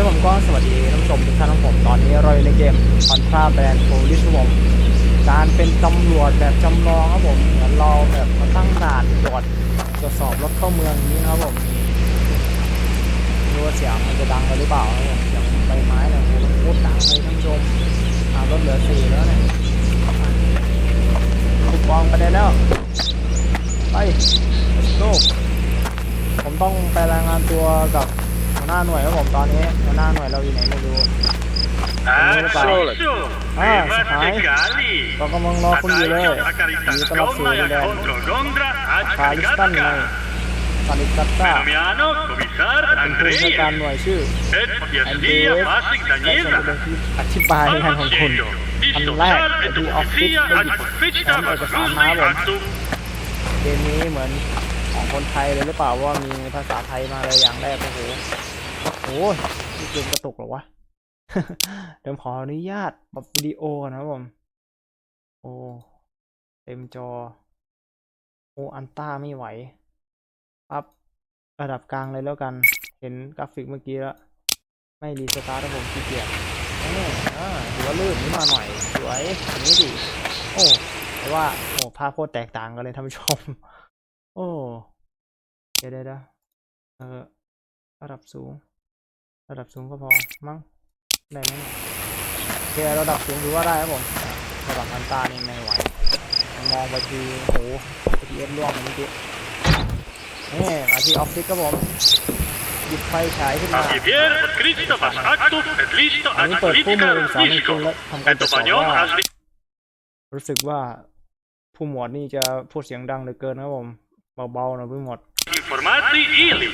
นี้ผมก็สวัสดีท่านผู้ชมทุกท่านของผมตอนนี้เราอยู่ในเกมคอนทราแบรนด์โพลิสผมการเป็นตำรวจแบบจำลองครับผมเหมือนเราแบบมาตั้งด่านตรวจตรวจสอบรถเข้าเมืองนี้นะครับผมไม่รู้ว่าเสียงมันจะดังไปหรือเปล่าครับผมเสียงใบไม้เนี่ยโอ้โหมันโคตรดังเลยท่านผู้ชมอ่ารถเหลือสี่แล้วเนี่ยคูปองไปได้แล้วไป let's go ผมต้องไปรายงานตัวกับ หัวหน้าหน่วยครับผมตอนนี้หัวหน้าหน่วยเราอยู่ไหนไม่รู้ Adesso, Ah, levate sai. cali. เรากำลังรอคุณอยู่เลย Ataglio a อยู่ carità ตลอดสู่ gomma ดิ e นแดน contro Gondra a คาลิสตันใน caricata. คาลิสตัน Miano, commissar เป็นผู้บัญชาการ Andrei หน่วยชื่อ et แอน Piazdia เดส Pasik และฉันจะ Daniela. เป็นที่อธิบายงานของคุณ Di อันแรก social ไป e ที่ออฟฟิศ polizia ได้ห ad ยิบ ufficio แฟ้มเอกสาร Vaslusi มาครับผม attu เกมนี้เหมือน ของคนไทยเลยหรือเปล่าว่ามีภาษาไทยมาเลยอย่างแรกโอ้โหโอ้ยเกมกระตุกหรอวะเดี๋ยวขออนุญาตปรับวิดีโอก่อนนะครับผม โอ้เต็มจอ โออันต้าไม่ไหวปับระดับกลางเลยแล้วกัน เห็นกราฟิกเมื่อกี้แล้ว ไม่รีสตาร์ทผมขี้เกียจนี่อ่าถือว่าลื่นขึ้มาหน่อย สวยนี้ดิโอ้แต่ว่า โอ้ภาพโคตรแตกต่างกันเลยท่านผู้ชม โอ้เดี๋ยวเดี๋ยวเดี๋ยวเออระดับสูง ระดับสูงก็พอ มั้ง ได้ไหมโอเคระดับสูงถือว่าได้ครับผม ระดับอันตานี่ไม่ไหว มองไปทีโอ้โหทีเอสล่วงเมื่อกี้นี่มาที่ออฟฟิศครับผมหยิบไฟฉายขึ้นมาเอันนี้เปิดผู้มือสารจริ political งๆแล้วทำการ et ตรวจสอบ opinion ว่า as li รู้สึกว่าผู้หมวดนี่จะพูดเสียงดังเหลือเกินครับผม เบาๆหน่อยผู้หมวด informati ili.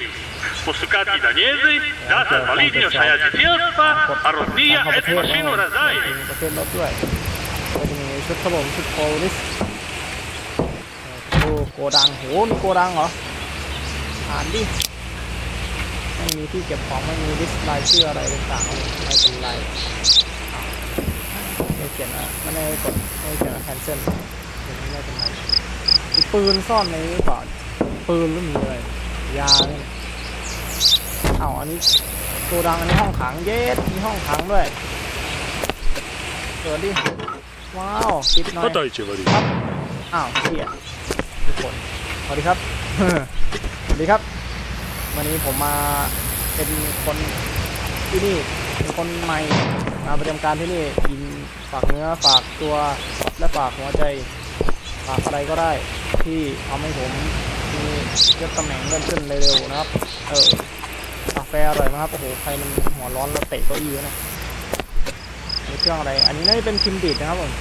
Postukati Daniezi, data validnio sajati tjelpa, arodnija เข้าป et ระเทศ mašinu นะ razaj. ประเทศรถด้วยก็จะมีชุดครับผมชุดโพลิสโอ้โกดังโหนี่โกดังเหรอ อ่านดิ ไม่มีที่เก็บของ ไม่มีลิสต์รายชื่ออะไรต่างๆไม่เป็นไรอ้าวไม่เขียนอะไม่ได้กดไม่ได้เขียนว่า cancel เดี๋ยวไม่เป็นไรมีปืนซ่อนในนี้ก่อน ปืนหรือมีอะไรยาเอาอันนี้โกดังอันนี้ห้องขังเย็ดมีห้องขังด้วยเปิดดิว้าวปิดหน่อยครับอ้าวเสียทุกคนสวัสดีครับสวัสดีครับ วันนี้ผมมาเป็นคนที่นี่เป็นคนใหม่มาประจำการที่นี่กินฝากเนื้อฝากตัวและฝากหัวใจฝากอะไรก็ได้ที่ทำให้ผม ยศตำแหน่งเลื่อนขึ้นเร็วๆนะครับ เออกาแฟอร่อยมากครับ โอ้โห ใครมันหัวร้อนแล้วเตะเก้าอี้วะนะมีเครื่องอะไร อันนี้น่าจะเป็นพิมพ์ดีดนะครับผม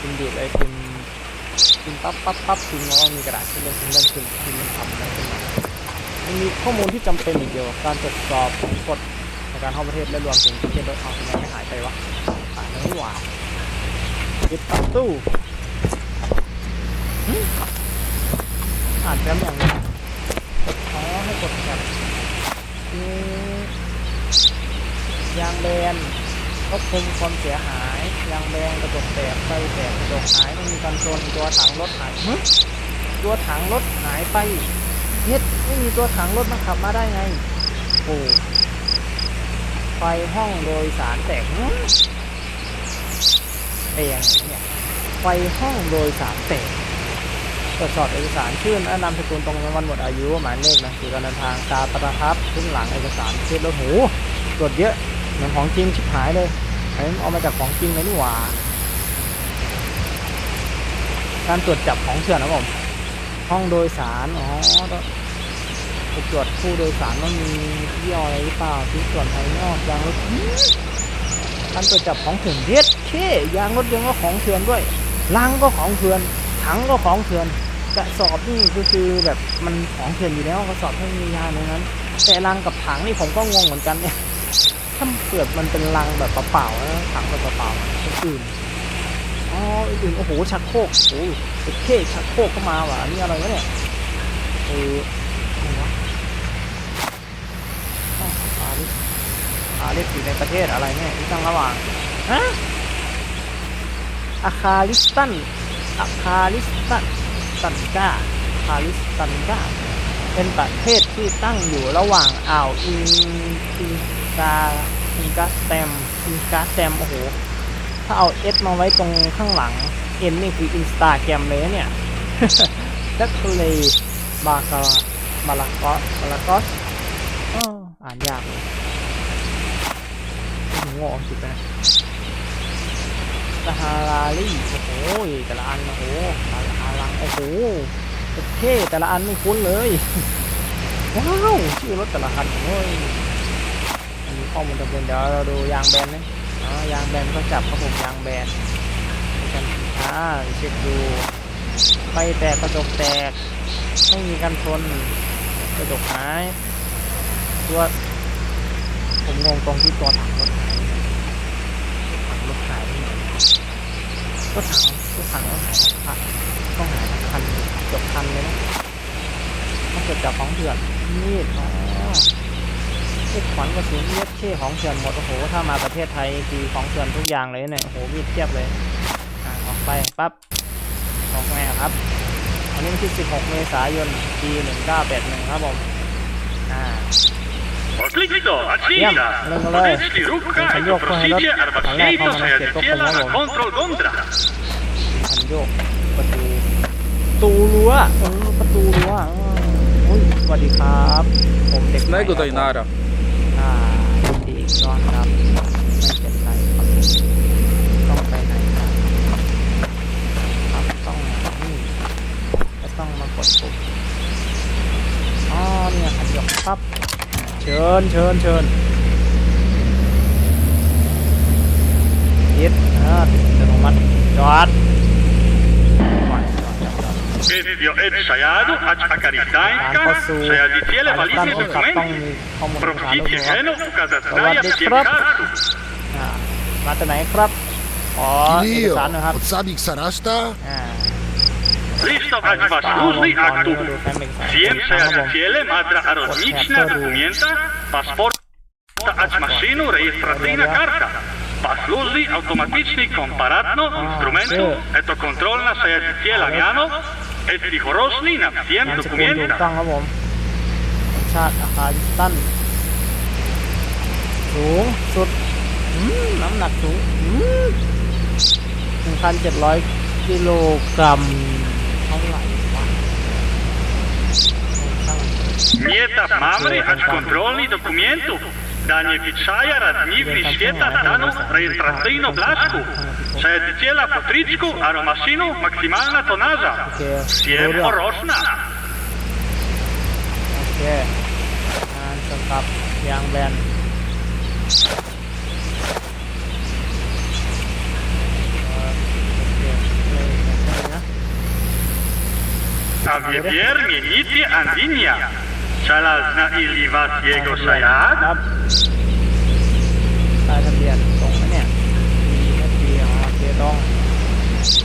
พิมพ์ดีดไอ้พิมพ์พิมพ์ปั๊บปั๊บปั๊บพิมพ์แล้วก็มีกระดาษขึ้นเล่นขึ้นเล่นขึ้นพิมพ์ทำอะไรขึ้นมามันมีข้อมูลที่จำเป็นอีกเกี่ยวกับการตรวจสอบกฎในการเข้าประเทศและรวมถึงประเทศรถเอาทำไมไม่หายไปวะหายไม่หว่าปิดประตู อ่านแฟ้มอย่างนี้อ๋อให้กดแคปยางแบนควบคุมความเสียหาย ยางแบนกระจกแตกไฟแตกกระจกหายไม่มีการชนตัวถังรถหายตัวถังรถหายไปเฮ็ดไม่มีตัวถังรถมาขับมาได้ไงโอ้ไฟห้องโดยสารแตกหึแดงเนี่ยไฟห้องโดยสารแตก ตรวจสอบเอกสารชื่อและนามสกุลตรงวันหมดอายุหมายเลขนะคือการเดินทางตาประทับขึ้นหลังเอกสารเช็ดรถหูตรวจเยอะเหมือนของจริงชิบหายเลยเอามาจากของจริงเลยนี่หว่าการตรวจจับของเถื่อนนะผมห้องโดยสารอ๋อต้องไปตรวจผู้โดยสารว่ามียี่ออะไรหรือเปล่าชิ้นส่วนภายนอกยางรถมการตรวจจับของเถื่อนเย็ดเช่ยางรถยนต์ก็ของเถื่อนด้วยลังก็ของเถื่อนถังก็ของเถื่อน กระสอบนี่ก็คือแบบมันของเถื่อนอยู่แล้วกระสอบไม่มียาในนั้น แต่ลังกับถังนี่ผมก็งงเหมือนกันเนี่ยถ้าเกิดมันเป็นลังแบบเปล่าๆนะถังแบบเปล่าๆอื่นอ๋ออื่นโอ้โหชักโครกโอ้โหโอเคชักโครกก็มาว่ะนี่อะไรวะเนี่ยเอออะไรวะอาวอาลิสอาลิสอยู่ในประเทศอะไรเนี่ยที่ตั้งระหว่างฮะอาคาลิสตันอาคาลิสตัน ตันกาอาคาลิสตันกาเป็นประเทศที่ตั้งอยู่ระหว่างอ่าวอินทิกาอินกัสแตมอินกัสแตมโอ้โห ถ้าเอาเอสมาไว้ตรงข้างหลังเอ็นนี่คืออินสตาแกรมเลยเนี่ยดักเลบาคาบาลากอสบาลากอสอ่านยากเลยโอ้โหโง่เอาสิไปนะซาฮาราลีโอ้โหแต่ละอันโอ้โหซาฮารัง โอ้โหโอเคแต่ละอันไม่คุ้นเลย ว้าวชื่อรถแต่ละคันโอ้ยอันนี้ข้อมูลจำเป็นเดี๋ยวเราดูยางแบนนะอ๋อยางแบนก็จับครับผมยางแบนกันอ่าเช็คดูไฟแตกกระจกแตกไม่มีกันชนกระจกหายตัวผมงงตรงที่ตัวถังรถถังรถหายที่ไหนก็ถังก็ถังรถหายทั้งคัน ต้องหายทั้งคันเกือบคันเลยนะถ้าเกิดจากของเถื่อนมีดอ๋อพวกขวัญกระสุนเย็ดเช่ของเถื่อนหมดโอ้โหถ้ามาประเทศไทยคือของเถื่อนทุกอย่างเลยเนี่ยโอ้โหมีดเทียบเลยอ่าออกไปปั๊บออกไงอะครับวันนี้วันที่ 16 เมษายน ปี 1981 ครับผมอ่า Otlito, accida! Jem, lei. Podecki, rukka, Sen ecco juoksu prosidzie, heidät. arba Tällä skiito, tavalla sajad se koko tiellä, valon. control gondra. คันโยก ประตูประตูรั้วเออประตูรั้วเอออุ้ยสวัสดีครับ ผมเด็กใหม่ครับ Nego ผม Dainara. อ่ายินดีอีกรอบครับไม่เป็นไรครับต้องไปไหนครับครับต้องมานี่ก็ต้องมากดปุ่มอ๋อเนี่ยคันโยกปั๊บเชิญเชิญเชิญยิดอ่าติดอัตโนมัติจอด Silvio Ed Sayadu, Aczakarytańka, przejadziciele walizny dokumenty, profiticie henu, ukazaznaja piekatu. มาจากไหนครับอ๋อเอกสารนะครับ od samych Saraszta Listować wasz różny aktów. Wiem, przejadziciele, madra aeroniczna, dokumenta, paszport, ać maszynu, rejestracyjna karta. Posłuży automatyczny komparatno instrumentu, eto kontrolna przejadziciela miano, mjano, et tihorosni na vsem นามสกุลถูก dokumenta. ต้องครับผมสัญชาติอาคาริสตัน สูงสุดอืมน้ำหนักสูงหนึ่งพันเจ็ดร้อยกิโลกรัมเท่าไหร่วะช่าง Mjeta mamri ac danie wiczaja radniwi świata stanów rejestracyjno blasku. Przedziela po triczku, a romasinu maksymalna tonaża. Siem poroczna. Okej. Okay. yang ben. A wiewier mienity andinia. Šalazna ili vas jego ค sajad? รับป้ายทะเบียนตรงไหมเนี่ยมีนาทีอ๋อโอเคตรง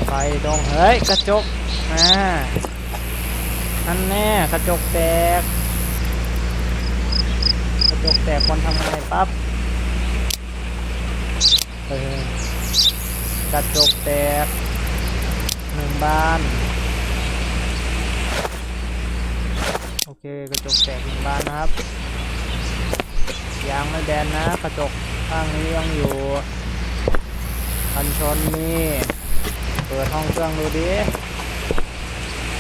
ไปตรงเฮ้ย กระจกอ่าอันแน่กระจกแตก กระจกแตกคนทำอะไงปั๊บเออกระจกแตกหนึ่งบาน โอ เคกระจกแตกหนึ่งบานนะครับ ยางไม่แบนนะกระจกข้างนี้ยังอยู่กันชนนี่เปิดห้องเครื่องดูดิ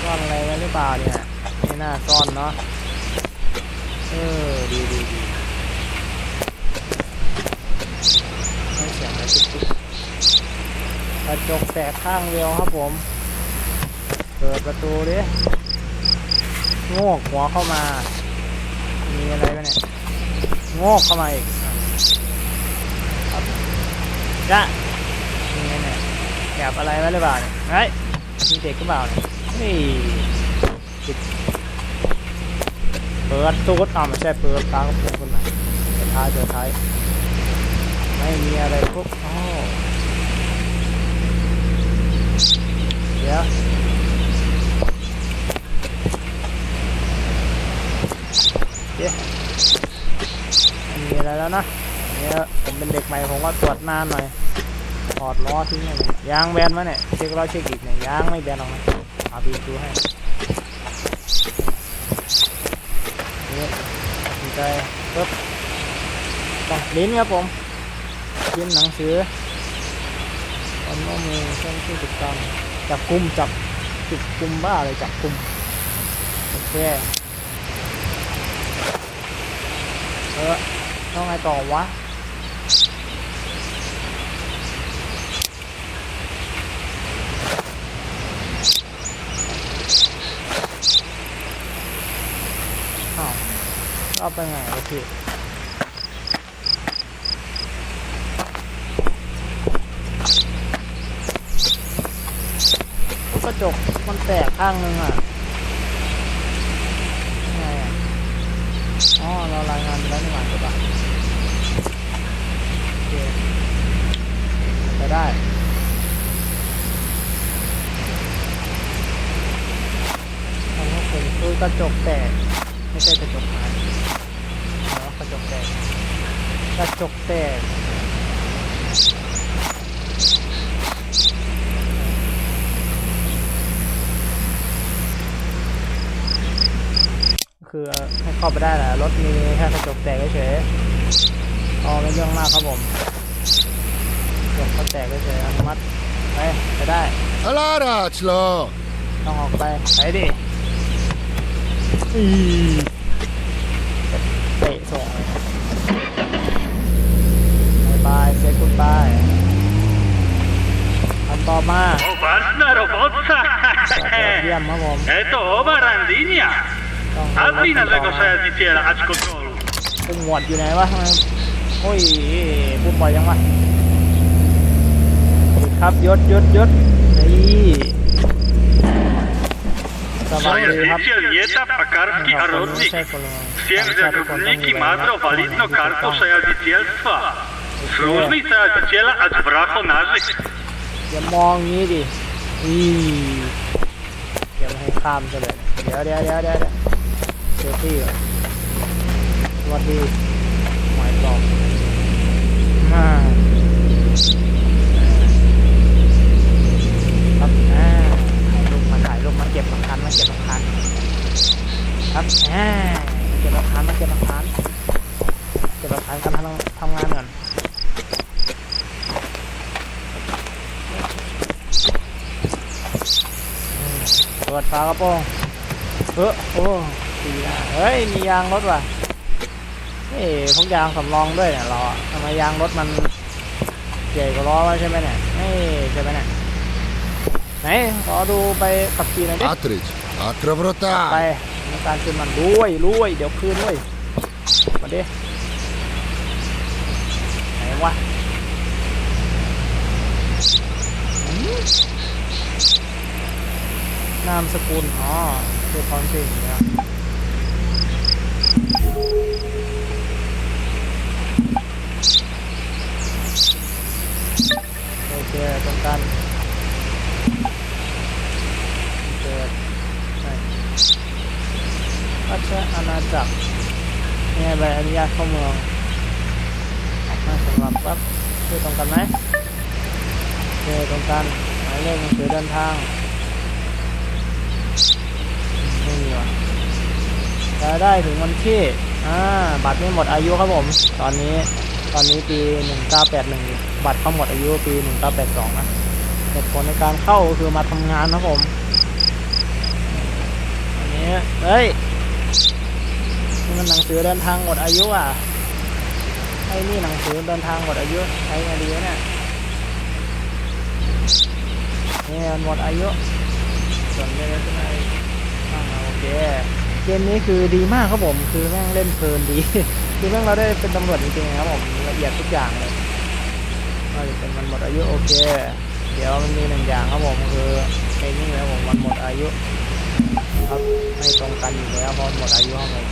ซ่อนอะไรไว้หรือเปล่าเนี่ยไม่น่าซ่อนเนาะเออดีดีดีไม่เสียงอะไรตุ๊กตุ๊กกระจกแตกข้างเดียวครับผม เปิดประตูดิ โงกหัวเข้ามา มีอะไรไหมเนี่ยโงกเข้ามาอีกครับจ้ะนี่เนี่ยแอบอะไรไว้หรือเปล่าเนี่ยเฮ้ยมีเด็กหรือเปล่าเนี่ยเฮ้ยเปิดตู้ก็ต่ำไม่ใช่เปิดตากระโปรงขึ้นมาเปิดท้ายเปิดท้ายไม่มีอะไรพวกอ๋อเดี๋ยวเดี๋ยว ไม่มีอะไรแล้วนะเนี่ยผมเป็นเด็กใหม่ผมก็ตรวจนานหน่อยถอดล้อทิ้งเลยยางแบนมาเนี่ยเช็คล้อเช็คอีกเนี่ยยางไม่แบนออกนะเอาไปดูให้นี่ตัดใจปึ๊บต้องลิ้นครับผมพิมพ์หนังสือคนข้อมูลเช่นที่ติดตามจับกลุ่มจับจุดกลุ่มบ้าอะไรจับกลุ่มโอเคเออต้องไงต่อวะอ้าวเอาไปไงวะพี่กระจกมันแตกข้างนึงอะยังไงอะ อ๋อ เรารายงา นี่หว่าใช่ปะโอเคไปได้ทำให้เป็นตู้กระจกแตก ไม่ใช่กระจกหายแล้วกระจกแตก กระจกแตก คือให้เข้าไปได้แหละรถมีแค่กระจกแตกเฉยๆอ๋อไม่เรื่องมากครับผมกระจกเขาแตกเฉยๆอนุมัติไปไปได้ All'araclo! ต้องออกไปไปดิอีเตะส่งเลยบายบายเซกุดบายอันต่อมา Opasna robotca! เยี่ยมครับผม Eto ova randinia! Avvina tego sojaziciela, acz kontrolu. ปุ่มหมวดอยู่ไหนวะทำไมโอ้ยปุ่มปล่อยยังวะครับยศยศยศนี่สบายดีครับ Sojaziciel Jeta Pakarski Arodnik stwierdza grunniki Madro walidno kartą sojazicielstwa. Służby sojaziciela acz bracho nażyk. อย่ามองงี้ดิอีอย่ามาให้ข้ามซะเลยเดี๋ยวเดี๋ยวเดี๋ยวเดี๋ยว เซลฟี่สวัสดีหมายกรอบมาครับอ่าถ่ายรูปมาถ่ายรูปมาเก็บหลักฐานมาเก็บหลักฐานครับอ่าเก็บหลักฐานมาเก็บหลักฐานเก็บหลักฐานการทำทำงานก่อนเปิดฝากระโปรงเออโอ้ ดีนะเฮ้ย มียางรถว่ะเฮ้ยพวกยางสำรองด้วยเนี่ยเราอะทำไมยางรถมันใหญ่กว่าล้อวะใช่ไหมเนี่ยเฮ้ยใช่ไหมเนี่ยไหนขอดูไปขับขี่หน่อยดิ Atric, ไป altro brutale! มีการคืนมันรวยรวยเดี๋ยวคืนด้วยมาดิไหนวะอืมนามสกุลอ๋อคือพรสิงห์เนี่ย ใบอนุญาตเข้าเมืองอมาสำหรับปั๊บคือตรงกันไหมโอเคตรงกันหมายเลขหนังสือเดินทางไม่มีว่ะจะได้ถึงวันที่อ่าบัตรไม่หมดอายุครับผม ตอนนี้ตอนนี้ปี 1981 บัตรเขาหมดอายุปี 1982นะเหตุผลในการเข้าคือมาทำงานนะผมอันนี้เฮ้ย มันหนังสือเดินทางหมดอายุอะไอ้นี่หนังสือเดินทางหมดอายุใช้ไงดีวะเนี่ยนี่มันหมดอายุส่วนเรื่องอะไรอ่าโอเคเกมนี้คือดีมากครับผมคือแม่งเล่นเพลินดีคือแม่งเราได้เป็นตำรวจจริงๆครับผมละเอียดทุกอย่างเลยว่าจะเป็นมันหมดอายุโอเคเดี๋ยวมันมีหนึ่งอย่างครับผมคือไอ้นี่แล้วผมมันหมดอายุครับไม่ตรงกันอยู่แล้วเพราะหมดอายุครับผม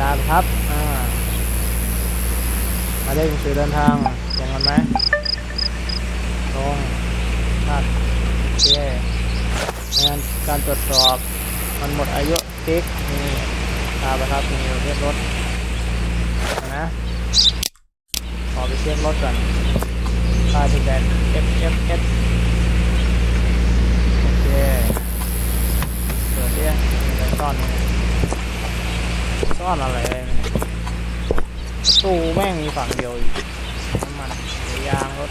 ตามครับ อ่า มาได้หนังสือเดินทางอย่างกันไหมตรงครับโอเคงานการตรวจสอบ มันหมดอายุติ๊กนี่ตามไปครับมีประเภทรถนะขอไปเช็ครถก่อนค่าที่แบน F F S โอเคเปิดเนี่ยมีอะไรซ่อนไหม ซ่อนอะไรตู้แม่งมีฝั่งเดียวอีกน้ำมันยางรถ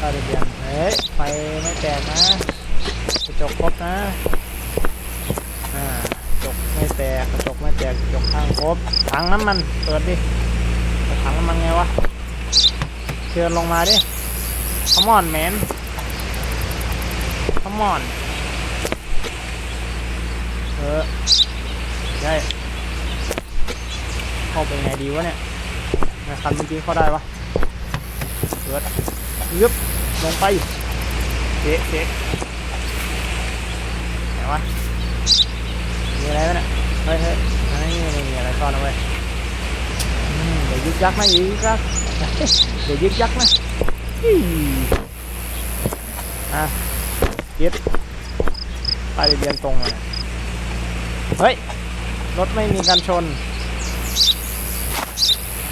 ป้ายทะเบียนเฮ้ยไฟไม่แตกนะกระจกครบนะอ่ากระจกไม่แตกกระจกไม่แตกกระจกข้างครบถังน้ำมันเปิดดิถังน้ำมันไงวะเชิญลงมาดิ Come on man Come on เออได้ เข้าไปไงดีวะเนี่ยคันเมื่อกี้เข้าได้ปะเปิดยึบลงไปเจ๊เจ๊ไหนวะมีอะไรวะเนี่ยเฮ้ยเฮ้ยอันนี้ไม่มีอะไรซ่อนเอาไว้เดี๋ยวยึกยักนะอย่ายึกยักเดี๋ยวยึกยักนะอี้อะยึดป้ายทะเบียนตรงเลยเฮ้ยรถไม่มีกันชน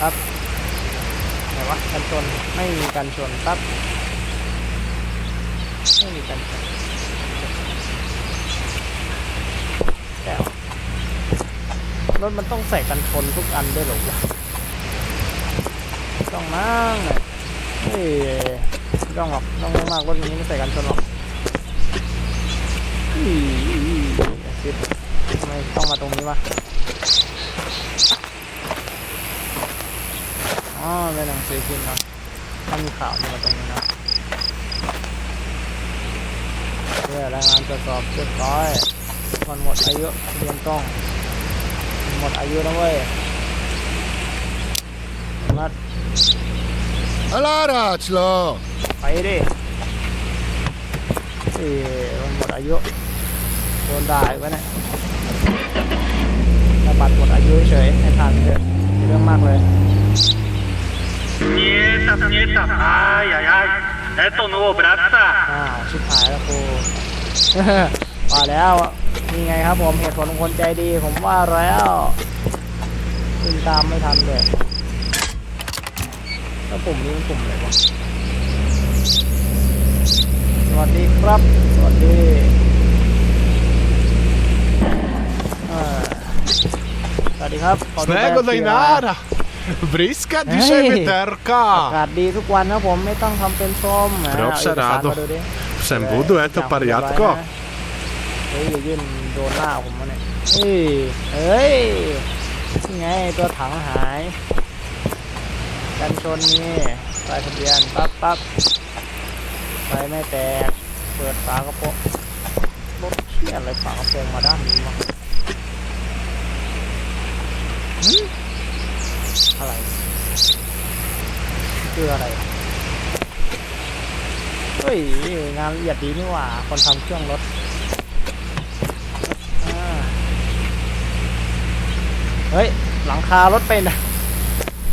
ครับไหนวะกันชนไม่มีกันชนครับไม่มีกันชนแต่รถมันต้องใส่กันชนทุกอันด้วยหรอวะต้องมั่งเฮ้ยต้องหรอกต้องไม่มากรถนี้ไม่ใส่กันชนหรอกอีอย่าคิดทำไมต้องมาตรงนี้วะ อ๋อเป็นหนังสือพิมพ์นะถ้ามีข่าวนี่มาตรงนี้นะเพื่อรายงานตรวจสอบเรียบร้อยมันหมดอายุเรียนต้องมันหมดอายุแล้วเว้ยมัด All'aracelo! ไปดิเอ้ยมันหมดอายุโดนด่าอีกวะเนี่ยถ้าบัตรหมดอายุเฉยให้ทานเถอะมีเรื่องมากเลย Nie tam, nie tam. Ai, ai, ai. Eto nuovo, brazza. อ้าชิบหายแล้วกู ว่าแล้วนี่ไงครับผมเหตุผลของคนใจดีผมว่าแล้วขึ้นตามไม่ทันเลยแล้วปุ่มนี้มันปุ่มอะไรวะสวัสดีครับ สวัสดีอ่าสวัสดีครับขอดูใบขับ Snägo ขี่ dai หน่อย nara! Briska di Ehi. sei อา veterka! กาศดีทุกวันนะผมไม่ต้องทำเป็นส้มอะ Prop เอาเอกสาร sarado. มาดูดิ Sem budu eto parjatko. เฮ้ยอย่ายื่นโดนหน้าผมมาเนี่ยเฮ้ยเฮ้ยนี่ไงตัวถังหาย กันชนนี่ปลายทะเบียนปั๊บปั๊บไฟไม่แตก เปิดฝากระโปรงรถเชี่ยอะไรฝากระโปรงมาด้านนี้วะหึ อะไรคืออะไร เฮ้ย งานละเอียดดีนี่หว่า คนทำเครื่องรถเฮ้ย หลังคารถไปไหน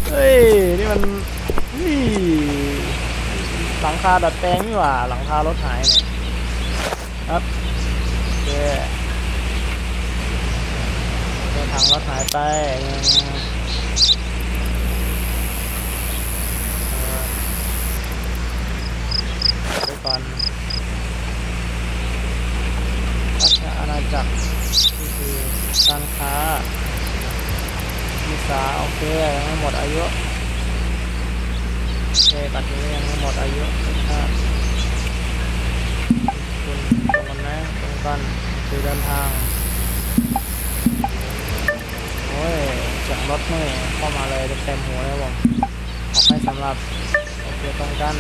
เฮ้ย นี่มันนี่หลังคาดัดแปลงนี่หว่า หลังคารถหายเนี่ยครับเคเดินทางรถหายไปหนึ่งเอ่อ ไปก่อนราชอาณาจักรนี่คือการค้าวีซ่าโอเคยังไม่หมดอายุโอเคบัตรนี้ยังไม่หมดอายุนะครับคุณตรงกันไหมตรงกันคือเดินทางโอ้ยเสียงรถนี่เข้ามาเลยเต็มหัวเลยผมขอให้สำหรับโอเคตรงกัน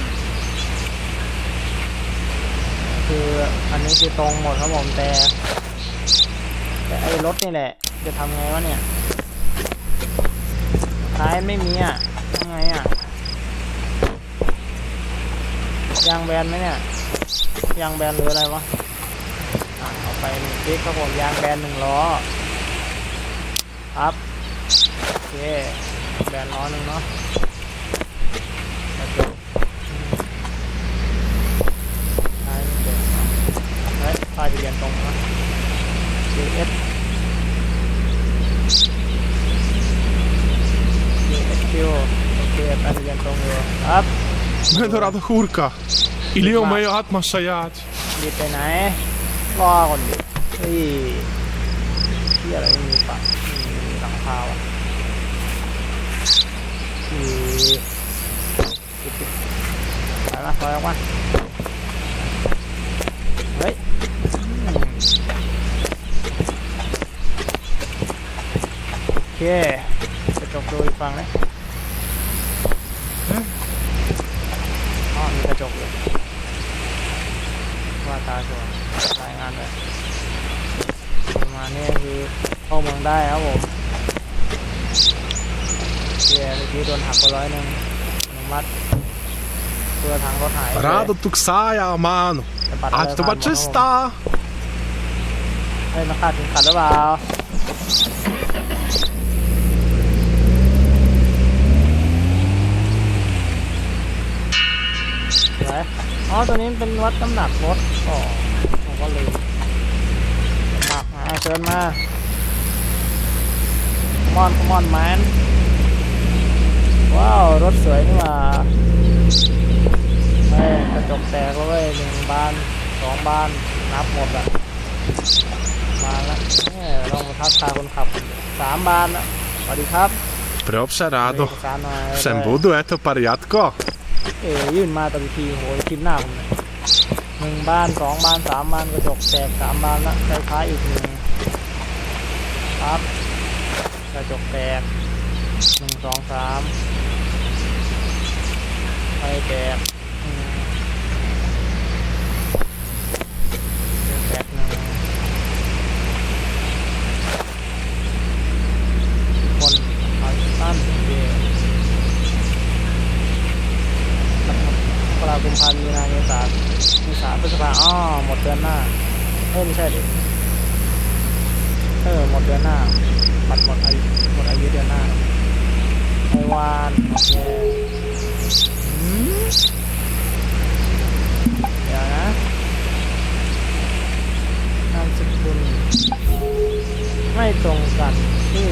คืออันนี้คือตรงหมดครับผมแต่แต่ไอ้รถนี่แหละ จะทำไงวะเนี่ยท้ายไม่มีอะทำไงอะยางแบนไหมเนี่ยยางแบนหรืออะไรวะเอาไปหนึ่งคลิกครับผมยางแบนหนึ่งล้อครับโอเคแบนล้อหนึ่งเนาะกระจกอืมท้ายไม่เต็มเฮ้ยป้ายทะเบียนตรงนะ DS DSQ โอเคป้ายทะเบียนตรงอยู่ครับ Medorado Gurka! Ilio mejo atma sajat! รีบไปไหน รอก่อนดิเฮ้ยที่อะไรไม่มีปะไม่มีหลังคาวะคือถอยออกมาเฮ้ยอืมโอเคกระจกดูอีกฝั่งเลยอืมอ๋อมี กระจกอยู่ว่าตาสวยรายงานเลยประมาณนี้คือเข้าเมืองได้ครับผมโอเคเมื่อกี้โดนหักไปร้อยหนึ่งอนุมัติเพื่อทางรถหายไป Rado tu ksaja, mano. แต่บัตร Ať to ผ่านหมด ba czysta. เฮ้ยมาขาดถึงขัดหรือเปล่า ไหนอ๋อ ตัวนี้เป็นวัดน้ำหนักรถอ๋อผมก็ลืมน้ำหนักมาเชิญมามอนมอนแมนว้าว รถสวยนี่หว่าเฮ้ยกระจกแตกแล้วเว้ยหนึ่งบานสองบาน นับหมดอะมาแล้วเนี่ยลองมาทักทายคนขับสามบานอะสวัสดีครับ Proszę มี rado. เอกสารหน่อย Sem budu, eto pariatko. เอ๋ยื่นมาตะทีโหยคิดหน้าผมหนึ่งบ้านสองบ้านสามบ้านกระจกแตกสามบ้านละคล้ายๆอีกหนึ่งครับกระจกแตกหนึ่งสองสามไฟแตกอืมกระจกแตกหนึ่งคนพาตันเด มกราคมพามีนาเมษาเมษาพฤษภาอ๋อหมดเดือนหน้าเอ้ยไม่ใช่ดิเออหมดเดือนหน้าบัตรหมดอายุหมดอายุเดือนหน้าไอวานโอเคอืมเดี๋ยวนะนามสกุลไม่ตรงกันชื่อ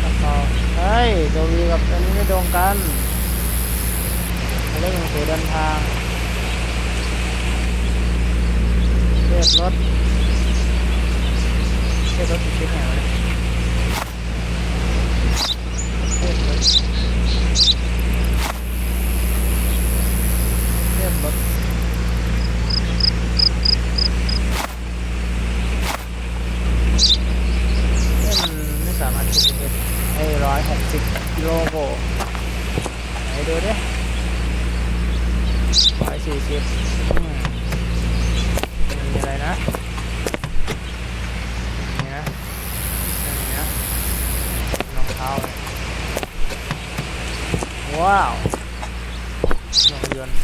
แล้วก็เฮ้ยตัววีกับตัวนี้ไม่ตรงกัน เลขหนังสือเดินทางเลขรถเลขรถติดชิดไหนวะเนี่ยเลขรถเลขรถเล่นไม่สามารถคิดเป็นไอ้ร้อยหกสิบกิโลโกไหนดูดิร้อยสี่สิบมีอะไรนะนี่นะนี่นะรองเท้าเนี่ยว้าวโรงยนต์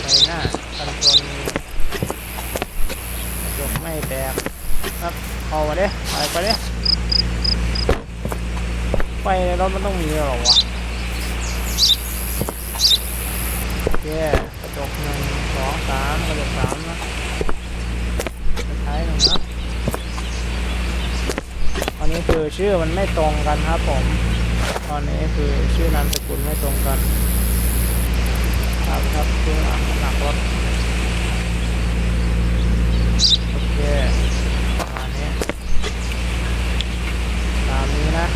ไปหน้ากันชนกระจกไม่แตกครับเอามาดิไปไปดิไปในรถมันต้องมีเหรอวะโอเคกระจกหนึ่งสองสามกระจกสามนะสุดท้ายหนึ่งนะตอนนี้คือ ชื่อมันไม่ตรงกันครับผม ตอนนี้คือชื่อนามสกุลไม่ตรงกัน ครับครับคือหนักหนักรถโอเคประมาณนี้ตามนี้นะ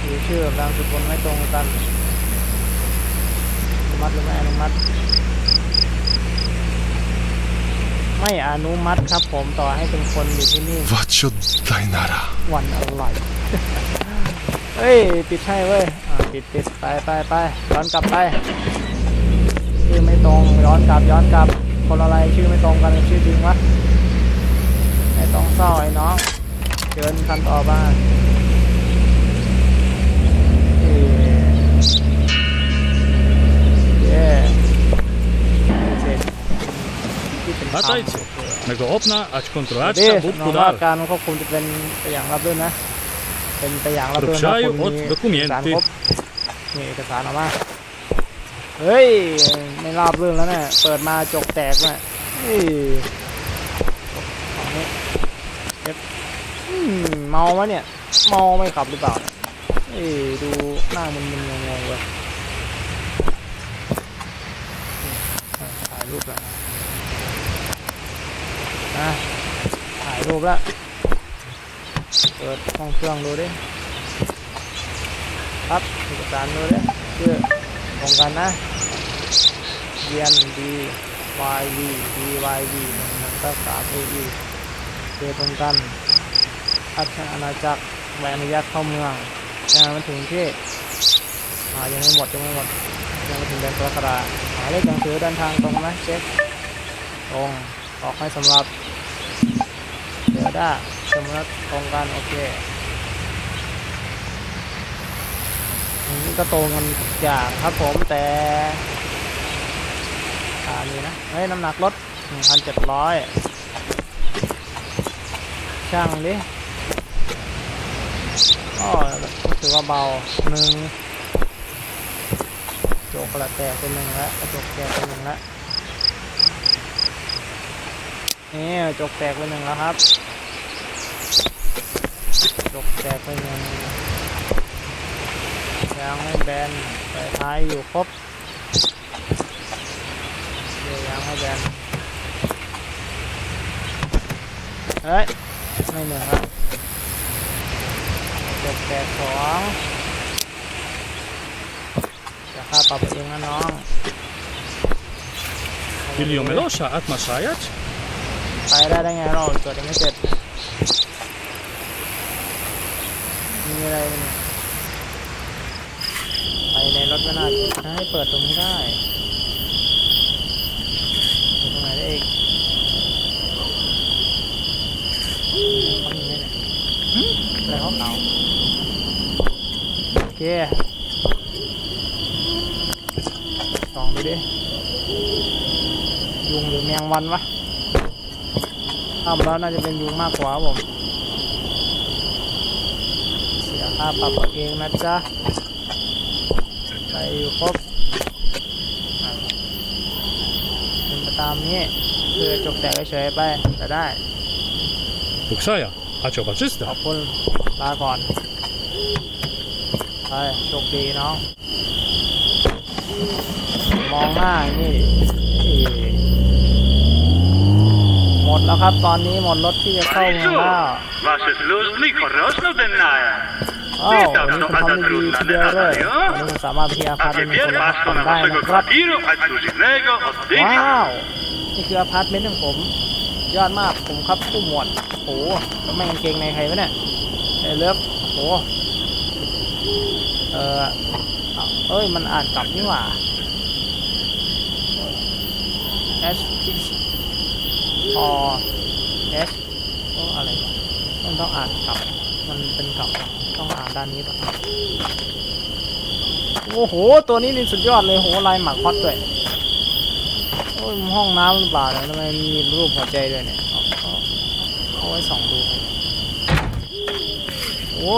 คือชื่อนามสกุลไม่ตรงกันอนุมัติหรือไม่อนุมัติ ไม่อนุมัติครับผมต่อให้เป็นคนอยู่ที่นี่ Vaccio daj nara. วันอะไรเฮ้ย ปิดให้เว้ยอ่าปิดปิดไปไปไปย้อนกลับไป ชื่อไม่ตรงย้อนกลับย้อนกลับ คนอะไรชื่อไม่ตรงกันชื่อจริงวะไม่ต้องเศร้าไอ้น้องเชิญคันต่อมาเ Dacă opna, ați controlat să buc cu dar. การควบคุมจะเป็นตัวอย่างรับรื่นนะ เป็นตัวอย่างรับรื่นนะคุณมีเอกสารครบมีเอกสารออกมาเฮ้ยไม่ราบเรื่องแล้วเนี่ยเปิดมาจกแตกเลยของนี้เจ็บเมาวะเนี่ยเมาไม่ขับหรือเปล่าเอ้ดูหน้ามันมันงงๆเลยถ่ายรูปแล้ว อะถ่ายรูปแล้วเปิดห้องเครื่องดูดิครับเอกสารดูดิชื่อตรงกันนะเรียน D Y V D Y V หนึ่งหนึ่งเก้าสาม A E เจอตรงกันราชอาณาจักรใบอนุญาตเข้าเมืองยังไม่ถึงที่อ่ายังไม่หมดยังไม่หมดยังไม่ถึงเดือนกรกฎาหมายเลขหนังสือเดินทางตรงไหมเช็คตรงออกให้สำหรับ ดี๋ยวได้สมมติตรงกันโอเคนี่ก็ตรงกันอย่างครับผมแต่อ่านี่นะเฮ้ยน้ำหนักลด1,700 ช่างดิก็รู้สึกว่าเบาหนึ่งโจกกระแตกเป็นหนึ่งแล้วกระจกแตกเป็นหนึ่งแล้วนี่จกแตกเป็นหนึ่งแล้วครับ กระจกแตกเป็นหนึ่งยางไม่แบนไฟท้ายอยู่ครบเดี๋ยวยางไม่แบนเฮ้ยไม่เหนือครับเจ็ดแปดสองจะค่าปรับเองนะน้อง Julio Melosa at Masayat. ไปได้ได้ไงเราตรวจยังไม่เสร็จ มีอะไรเนี่ยไปในรถไม่น่าให้เปิดตรงนี้ได้เปิดตรงไหนได้อีกเขามีไหมเนี่ยหึอะไรเขาเก่าโอเคลองดูดิยุงหรือแมงวันวะทำแล้วน่าจะเป็นยุงมากกว่าผม ค่าปรับเอาเองนะจ๊ะไปอยู่ครบอะเป็นไปตามนี้คือจบแตกเฉยๆไปแต่ได้ Buksaja. A čo ข baczysta? อบคุณลาก่อนไปโชคดีน้อง มองหน้าอย่างนี่ดิหมดแล้วครับ ตอนนี้หมดรถที่จะเข้าเมืองแล้ว Vaše služby korosno dennaja. อ้าววันนี้คุณทำได้ดีทีเดียวเลยวันนี้คุณสามารถที่อาพาร์ตเมนต์ของเราทำได้นะครับว้าวนี่คืออพาร์ตเมนต์ของผมยอดมากผมครับผู้หมวดโอ้โหแล้วไม่กางเกงในใครวะเนี่ยเอเลิฟโอ้โหเออเอาเอ้ยมันอ่านกลับนี่หว่า S P อ S โอ้อะไรมันต้องอ่านกลับมันเป็นกลับ ด้านนี้ป่ะโอ้โห ตัวนี้นี่สุดยอดเลยโหลายหมักฮอตด้วยโอ้ยห้องน้ำหรือเปล่าเนี่ยทำไมมีรูปหัวใจด้วยเนี่ยเอาเอาไว้ส่องดูโอ้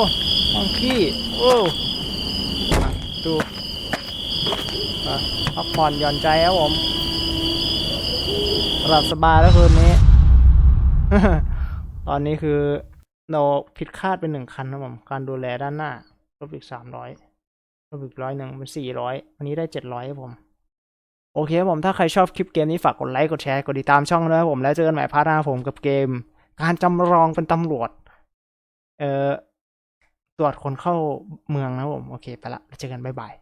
ห้องขี้โอ้ดูพักผ่อนหย่อนใจครับผมหลับสบายแล้วคืนนี้ ตอนนี้คือ เราผิดคาดเป็นหนึ่งคันนะผมการดูแลด้านหน้าลบอีกสามร้อยลบอีกร้อยหนึ่งเป็นสี่ร้อยวันนี้ได้เจ็ดร้อยครับผม โอเคครับผมถ้าใครชอบคลิปเกมนี้ฝากกดไลค์กดแชร์กดติดตามช่องด้วยครับผมแล้วเจอกันใหม่พาร์ทหน้าผมกับเกม การจำลองเป็นตำรวจ เอ่อตรวจคนเข้าเมืองนะผม โอเค ไปละเจอกันบ๊ายบาย